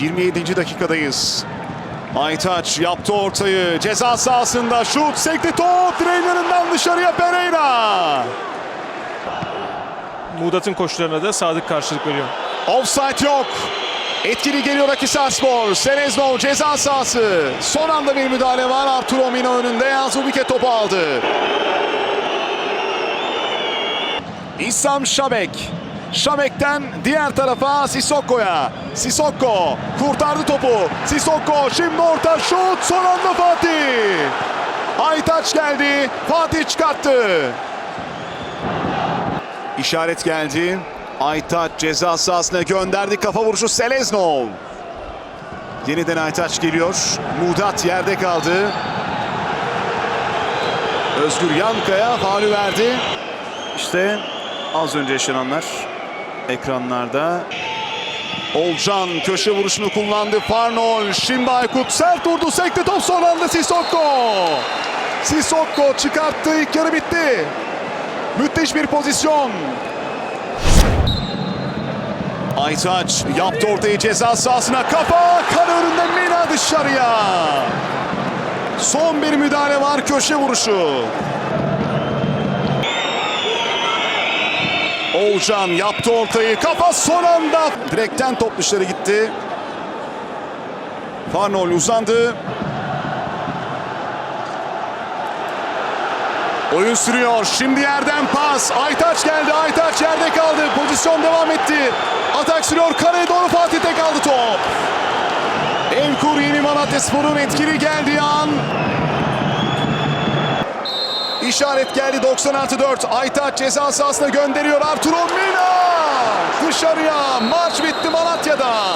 27. dakikadayız. Aytaç yaptı ortayı. Ceza sahasında şut sekti top direğin yanından dışarıya Pereira. Mudat'ın koşularına da sadık karşılık veriyor. Offside yok. Etkili geliyor Akhisarspor. Seneznov ceza sahası. Son anda bir müdahale var. Arturo Mino önünde. Yazubike topu aldı. İsam Şabek. Şabek'ten diğer tarafa Sissoko'ya. Sissoko kurtardı topu. Sissoko şimdi orta şut. Son anda Fatih. Aytaç geldi. Fatih çıkarttı. İşaret geldi. Aytaç ceza sahasına gönderdi. Kafa vuruşu Seleznov. Yeniden Aytaç geliyor. Mudat yerde kaldı. Özgür Yankaya faulü verdi. İşte az önce yaşananlar ekranlarda. Olcan köşe vuruşunu kullandı. Farnol, şimdi Aykut sert vurdu. Sekti top son anda Sissoko. Sissoko çıkarttı. İlk yarı bitti. Müthiş bir pozisyon. Aytaç yaptı ortayı ceza sahasına kafa kale önünde Mina dışarıya. Son bir müdahale var köşe vuruşu. Oğulcan yaptı ortayı kafa son anda direkten top dışarı gitti. Farnol uzandı. Oyun sürüyor. Şimdi yerden pas. Aytaç geldi. Aytaç yerde kaldı. Pozisyon devam etti. Atak sürüyor. Kaleye doğru Fatih'te kaldı top. Enkur Yeni Malatyaspor'un etkili geldiği an. İşaret geldi 90 artı 4. Aytaç ceza sahasına gönderiyor. Arturo Mina dışarıya. Maç bitti Malatya'da.